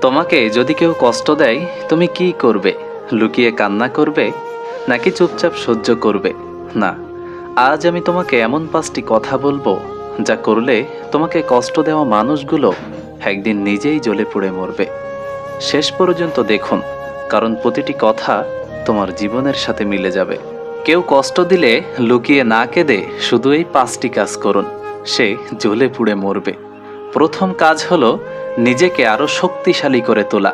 তোমাকে যদি কেউ কষ্ট দেয়, তুমি কি করবে? লুকিয়ে কান্না করবে, নাকি চুপচাপ সহ্য করবে? না, আজ আমি তোমাকে এমন পাঁচটি কথা বলব, যা করলে তোমাকে কষ্ট দেওয়া মানুষগুলো একদিন নিজেই জ্বলে পুড়ে মরবে। শেষ পর্যন্ত দেখুন, কারণ প্রতিটি কথা তোমার জীবনের সাথে মিলে যাবে। কেউ কষ্ট দিলে লুকিয়ে না কেঁদে শুধু এই পাঁচটি কাজ করুন, সে জ্বলে পুড়ে মরবে। প্রথম কাজ হলো নিজেকে আরও শক্তিশালী করে তোলা।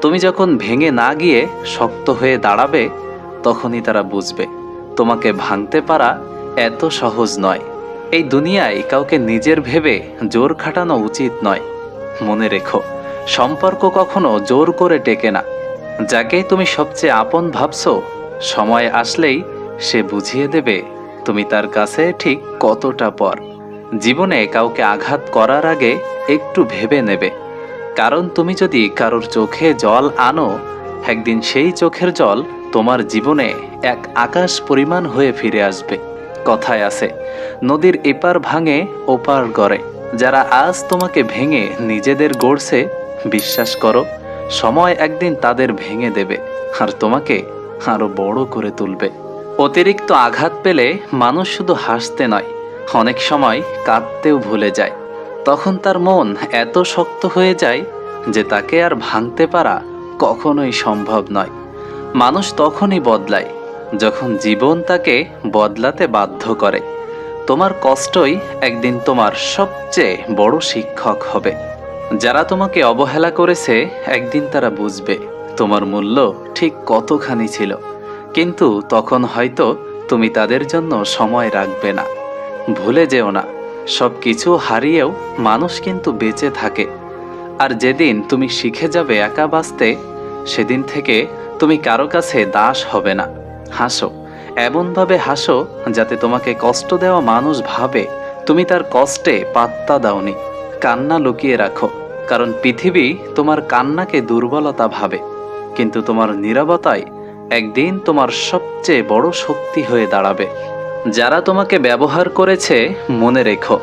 তুমি যখন ভেঙে না গিয়ে শক্ত হয়ে দাঁড়াবে, তখনই তারা বুঝবে, তোমাকে ভাঙতে পারা এত সহজ নয়। এই দুনিয়ায় কাউকে নিজের ভেবে জোর খাটানো উচিত নয়। মনে রেখো, সম্পর্ক কখনো জোর করে টেকে না। যাকে তুমি সবচেয়ে আপন ভাবছ, সময় আসলেই সে বুঝিয়ে দেবে তুমি তার কাছে ঠিক কতটা পর। জীবনে কাউকে আঘাত করার আগে একটু ভেবে নেবে। কারণ তুমি যদি কারোর চোখে জল আনো, একদিন সেই চোখের জল তোমার জীবনে এক আকাশ পরিমাণ হয়ে ফিরে আসবে। কথায় আছে, নদীর এপার ভাঙে, ওপার গড়ে। যারা আজ তোমাকে ভেঙে নিজেদের গড়ছে, বিশ্বাস করো, সময় একদিন তাদের ভেঙে দেবে, আর তোমাকে আরও বড় করে তুলবে। অতিরিক্ত আঘাত পেলে মানুষ শুধু হাসতে নয়, অনেক সময় কাঁদতেও ভুলে যায়। তখন তার মন এত শক্ত হয়ে যায় যে তাকে আর ভাঙতে পারা কখনোই সম্ভব নয়। মানুষ তখনই বদলায়, যখন জীবন তাকে বদলাতে বাধ্য করে। তোমার কষ্টই একদিন তোমার সবচেয়ে বড় শিক্ষক হবে। যারা তোমাকে অবহেলা করেছে, একদিন তারা বুঝবে তোমার মূল্য ঠিক কতখানি ছিল। কিন্তু তখন হয়তো তুমি তাদের জন্য সময় রাখবে না। ভুলে যেও না। সব কিছু হারিয়েও মানুষ কিন্তু বেঁচে থাকে। আর যেদিন তুমি শিখে যাবে একা বাঁচতে, সেদিন থেকে তুমি কারও কাছে দাস হবে না। হাসো, এমনভাবে হাসো যাতে তোমাকে কষ্ট দেওয়া মানুষ ভাবে, তুমি তার কষ্টে পাত্তা দাওনি। কান্না লুকিয়ে রাখো, কারণ পৃথিবী তোমার কান্নাকে দুর্বলতা ভাবে, কিন্তু তোমার নীরবতায় একদিন তোমার সবচেয়ে বড় শক্তি হয়ে দাঁড়াবে। যারা তোমাকে ব্যবহার করেছে, মনে রেখো,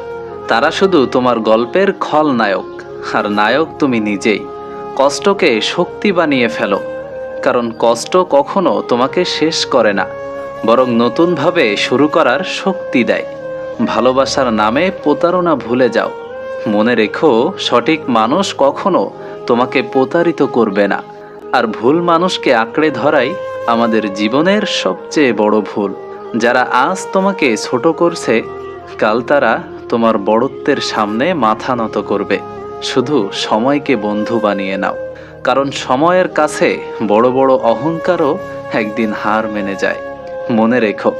তারা শুধু তোমার গল্পের খলনায়ক আর নায়ক তুমি নিজেই। কষ্টকে শক্তি বানিয়ে ফেলো, কারণ কষ্ট কখনো তোমাকে শেষ করে না, বরং নতুনভাবে শুরু করার শক্তি দেয়। ভালোবাসার নামে প্রতারণা ভুলে যাও। মনে রেখো, সঠিক মানুষ কখনো তোমাকে প্রতারিত করবে না, আর ভুল মানুষকে আঁকড়ে ধরাই আমাদের জীবনের সবচেয়ে বড় ভুল। যারা আজ তোমাকে ছোট করছে, কাল তারা তোমার বড়ত্বের সামনে মাথা নত করবে। শুধু সময়কে বন্ধু বানিয়ে নাও, কারণ সময়ের কাছে বড় বড় অহংকারও একদিন হার মেনে যায়। মনে রেখো,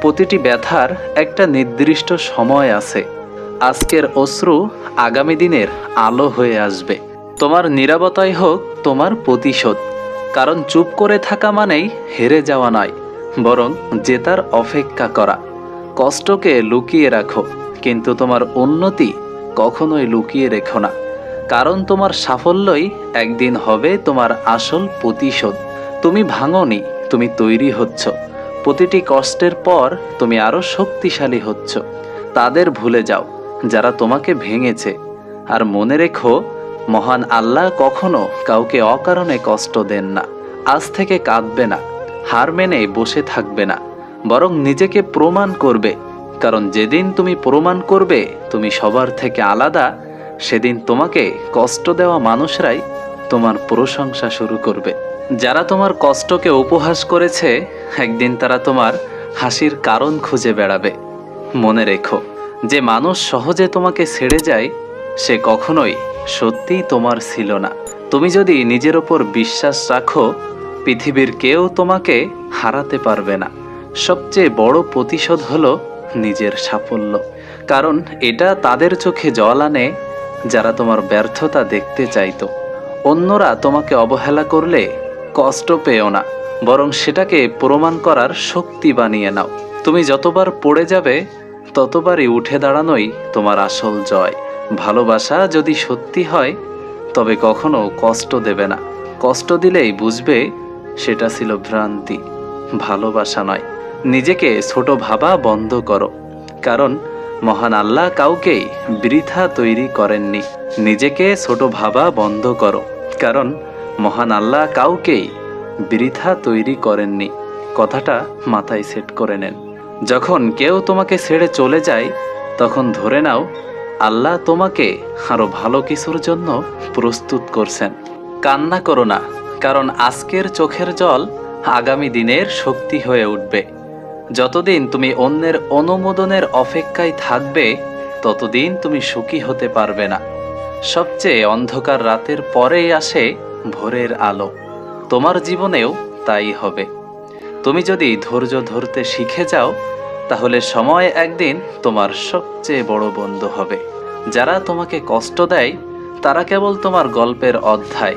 প্রতিটি ব্যথার একটা নির্দিষ্ট সময় আছে। আজকের অশ্রু আগামী দিনের আলো হয়ে আসবে। তোমার নিরাপত্তাই হোক তোমার প্রতিশোধ, কারণ চুপ করে থাকা মানেই হেরে যাওয়া নয়। বরং জেতার অপেক্ষা করা। কষ্টকে লুকিয়ে রাখো, কিন্তু তোমার উন্নতি কখনোই লুকিয়ে রেখো না। কারণ তোমার সাফল্যই একদিন হবে তোমার আসল প্রতিশোধ। তুমি ভাঙনি, তুমি তৈরি হচ্ছ। প্রতিটি কষ্টের পর তুমি আরও শক্তিশালী হচ্ছ। তাদের ভুলে যাও, যারা তোমাকে ভেঙেছে। আর মনে রেখো, মহান আল্লাহ কখনো কাউকে অকারণে কষ্ট দেন না। আজ থেকে কাঁদবে না। হার মেনে বসে থাকবে না, বরং নিজেকে প্রমাণ করবে। কারণ যেদিন তুমি প্রমাণ করবে, তুমি সবার থেকে আলাদা, সেদিন তোমাকে কষ্ট দেওয়া মানুষরাই তোমার প্রশংসা শুরু করবে। যারা তোমার কষ্টকে উপহাস করেছে, একদিন তারা তোমার হাসির কারণ খুঁজে বেড়াবে। মনে রেখো, যে মানুষ সহজে তোমাকে ছেড়ে যায়, সে কখনোই সত্যিই তোমার ছিল না। তুমি যদি নিজের ওপর বিশ্বাস রাখো পৃথিবীর কেউ তোমাকে হারাতে পারবে না। সবচেয়ে বড় প্রতিশোধ হলো নিজের সাফল্য। কারণ এটা তাদের চোখে জল আনে যারা তোমার ব্যর্থতা দেখতে চাইতো। অন্যরা তোমাকে অবহেলা করলে কষ্ট পেও না, বরং সেটাকে প্রমাণ করার শক্তি বানিয়ে নাও। তুমি যতবার পড়ে যাবে, ততবারই উঠে দাঁড়ানোই তোমার আসল জয়। ভালোবাসা যদি সত্যি হয়, তবে কখনো কষ্ট দেবে না। কষ্ট দিলেই বুঝবে সেটা ছিল ভ্রান্তি। ভালোবাসা নয়। নিজেকে ছোট ভাবা বন্ধ করো। কারণ মহান আল্লাহ কাউকেই বৃথা তৈরি করেননি। নিজেকে ছোট ভাবা বন্ধ করো। কারণ মহান আল্লাহ কাউকেই বৃথা তৈরি করেননি। কথাটা মাথায় সেট করে নেন। যখন কেউ তোমাকে ছেড়ে চলে যায়, তখন ধরে নাও, আল্লাহ তোমাকে আরও ভালো কিছুর জন্য প্রস্তুত করছেন। কান্না করো না। কারণ আজকের চোখের জল আগামী দিনের শক্তি হয়ে উঠবে। যতদিন তুমি অন্যের অনুমোদনের অপেক্ষায় থাকবে, ততদিন তুমি সুখী হতে পারবে না। সবচেয়ে অন্ধকার রাতের পরেই আসে ভোরের আলো। তোমার জীবনেও তাই হবে। তুমি যদি ধৈর্য ধরতে শিখে যাও, তাহলে সময় একদিন তোমার সবচেয়ে বড় বন্ধু হবে। যারা তোমাকে কষ্ট দেয়, তারা কেবল তোমার গল্পের অধ্যায়।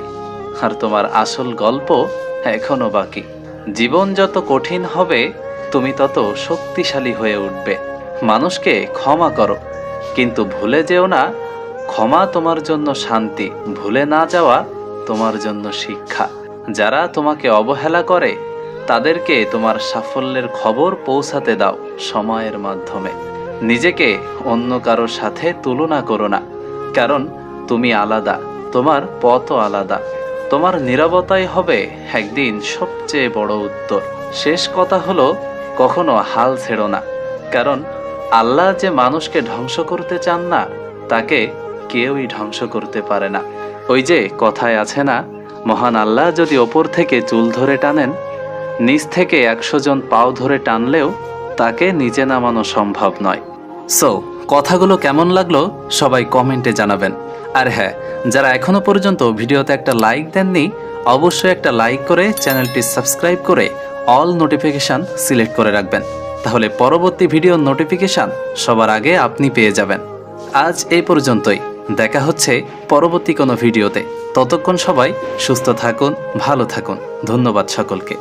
আর তোমার আসল গল্প এখনও বাকি। জীবন যত কঠিন হবে, তুমি তত শক্তিশালী হয়ে উঠবে। মানুষকে ক্ষমা করো, কিন্তু ভুলে যেও না, ক্ষমা তোমার জন্য শান্তি, ভুলে না যাওয়া তোমার জন্য শিক্ষা। যারা তোমাকে অবহেলা করে, তাদেরকে তোমার সাফল্যের খবর পৌঁছাতে দাও সময়ের মাধ্যমে। নিজেকে অন্য কারোর সাথে তুলনা করো না, কারণ তুমি আলাদা, তোমার পথও আলাদা। তোমার নিরবতাই হবে একদিন সবচেয়ে বড় উত্তর। শেষ কথা হলো, কখনো হাল ছেড়ো না। কারণ, আল্লাহ যে মানুষকে ধ্বংস করতে চান না, তাকে কেউই ধ্বংস করতে পারে না। ওই যে কথায় আছে না, মহান আল্লাহ যদি ওপর থেকে চুল ধরে টানেন, নিচ থেকে একশো জন পাও ধরে টানলেও তাকে নিচে নামানো সম্ভব নয়। সো কথাগুলো কেমন লাগল সবাই কমেন্টে জানাবেন। আর হ্যাঁ যারা এখনও পর্যন্ত ভিডিওতে একটা লাইক দেননি, অবশ্যই একটা লাইক করে চ্যানেলটি সাবস্ক্রাইব করে অল নোটিফিকেশান সিলেক্ট করে রাখবেন। তাহলে পরবর্তী ভিডিওর নোটিফিকেশান সবার আগে আপনি পেয়ে যাবেন। আজ এই পর্যন্তই। দেখা হচ্ছে পরবর্তী কোনো ভিডিওতে। ততক্ষণ সবাই সুস্থ থাকুন, ভালো থাকুন। ধন্যবাদ সকলকে।